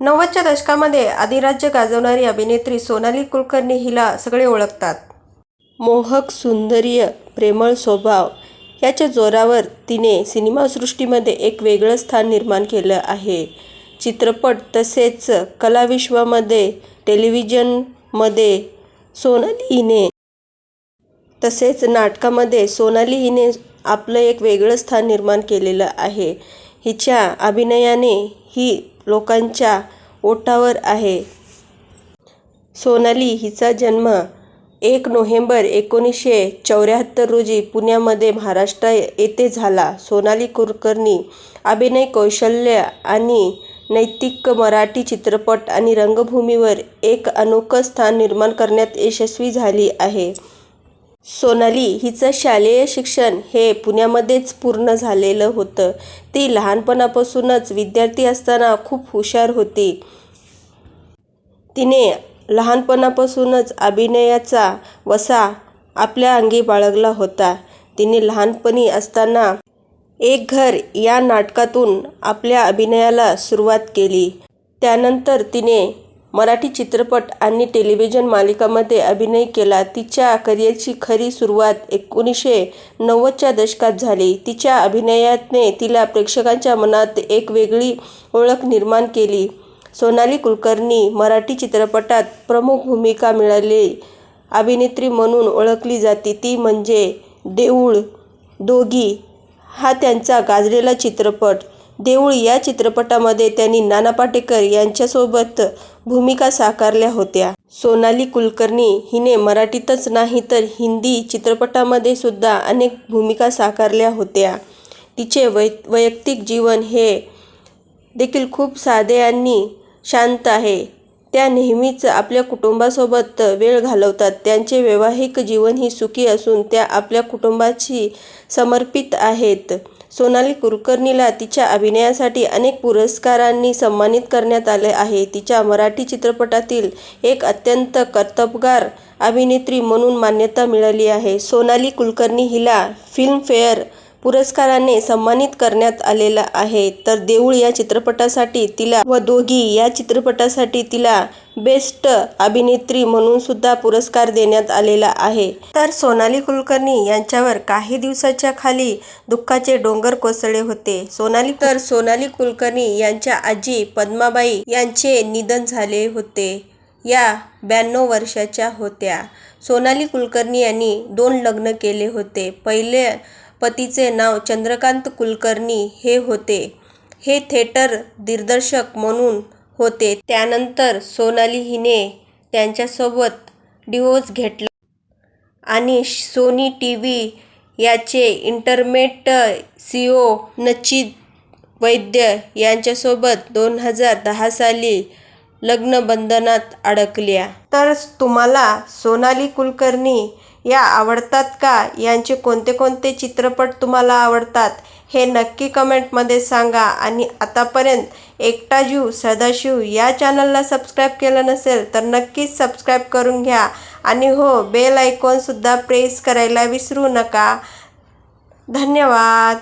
नव्वदच्या दशकामध्ये अधिराज्य गाजवणारी अभिनेत्री सोनाली कुलकर्णी हिला सगळे ओळखतात. मोहक सुंदर्य प्रेमळ स्वभाव याच्या जोरावर तिने सिनेमासृष्टीमध्ये एक वेगळं स्थान निर्माण केलं आहे. चित्रपट तसेच कलाविश्वामध्ये, टेलिव्हिजनमध्ये सोनाली हिने तसेच नाटकामध्ये सोनाली हिने आपलं एक वेगळं स्थान निर्माण केलेलं आहे. हिच्या अभिनयाने ही लोकांच्या ओठावर आहे. सोनाली हिचा जन्म एक नोव्हेंबर एकोणीसशे चौऱ्याहत्तर रोजी पुण्यामध्ये, महाराष्ट्र येथे झाला. सोनाली कुलकर्णी अभिनय कौशल्य आणि नैतिक मराठी चित्रपट आणि रंगभूमीवर एक अनोखं स्थान निर्माण करण्यात यशस्वी झाली आहे. सोनाली हिचं शालेय शिक्षण हे पुण्यामध्येच पूर्ण झालेलं होतं. ती लहानपणापासूनच विद्यार्थी असताना खूप हुशार होती. तिने लहानपणापासूनच अभिनयाचा वसा आपल्या अंगी बाळगला होता. तिने लहानपणी असताना एक घर या नाटकातून आपल्या अभिनयाला सुरुवात केली. त्यानंतर तिने मराठी चित्रपट आणि टेलिव्हिजन मालिकांमध्ये अभिनय केला. तिच्या करिअरची खरी सुरुवात एकोणीसशे नव्वदच्या दशकात झाली. तिच्या अभिनयाने तिला प्रेक्षकांच्या मनात एक वेगळी ओळख निर्माण केली. सोनाली कुलकर्णी मराठी चित्रपटात प्रमुख भूमिका मिळाली अभिनेत्री म्हणून ओळखली जाते ती म्हणजे देऊळ, दोघी हा त्यांचा गाजलेला चित्रपट. देऊळ या चित्रपटामध्ये त्यांनी नाना पाटेकर यांच्यासोबत भूमिका साकारल्या होत्या. सोनाली कुलकर्णी हिने मराठीतच नाही तर हिंदी चित्रपटांमध्ये सुद्धा अनेक भूमिका साकारल्या होत्या. तिचे वै वैयक्तिक जीवन हे देखील खूप साधे आणि शांत आहे. त्या नेहमीच आपल्या कुटुंबासोबत वेळ घालवतात. त्यांचे वैवाहिक जीवनही सुखी असून त्या आपल्या कुटुंबाशी समर्पित आहेत. सोनाली कुलकर्णीला तिच्या अभिनयासाठी अनेक पुरस्कारांनी सन्मानित करण्यात आले आहे. तिच्या मराठी चित्रपटातील एक अत्यंत कर्तबगार अभिनेत्री म्हणून मान्यता मिळाली आहे. सोनाली कुलकर्णी हिला फिल्मफेअर पुरस्काराने सन्मानित करण्यात आलेलं आहे. तर देऊळ या चित्रपटासाठी तिला व दोघी या चित्रपटासाठी तिला बेस्ट अभिनेत्री म्हणून सुद्धा पुरस्कार देण्यात आलेला आहे. तर सोनाली कुलकर्णी यांच्यावर काही दिवसाच्या खाली दुःखाचे डोंगर कोसळले होते. सोनाली तर सोनाली कुलकर्णी यांच्या आजी पद्माबाई यांचे निधन झाले होते. या ब्याण्णव वर्षाच्या होत्या. सोनाली कुलकर्णी यांनी दोन लग्न केले होते. पहिले पतीचे नाव चंद्रकांत कुलकर्णी हे होते. हे थेटर दिग्दर्शक म्हणून होते. त्यानंतर सोनाली हिने त्यांच्यासोबत डिवोर्स घेतला आणि सोनी टी व्ही याचे इंटरमेट सी ओ नचित वैद्य यांच्यासोबत दोन हजार दहा साली लग्नबंधनात अडकल्या. तर तुम्हाला सोनाली कुलकर्णी या आवडतात का? यांचे कोणते कोणते चित्रपट तुम्हाला आवडतात हे नक्की कमेंटमध्ये सांगा आणि आतापर्यंत एकटा जीव सदाशिव या चॅनलला सबस्क्राईब केलं नसेल तर नक्कीच सबस्क्राईब करून घ्या आणि हो बेल आयकॉनसुद्धा प्रेस करायला विसरू नका. धन्यवाद.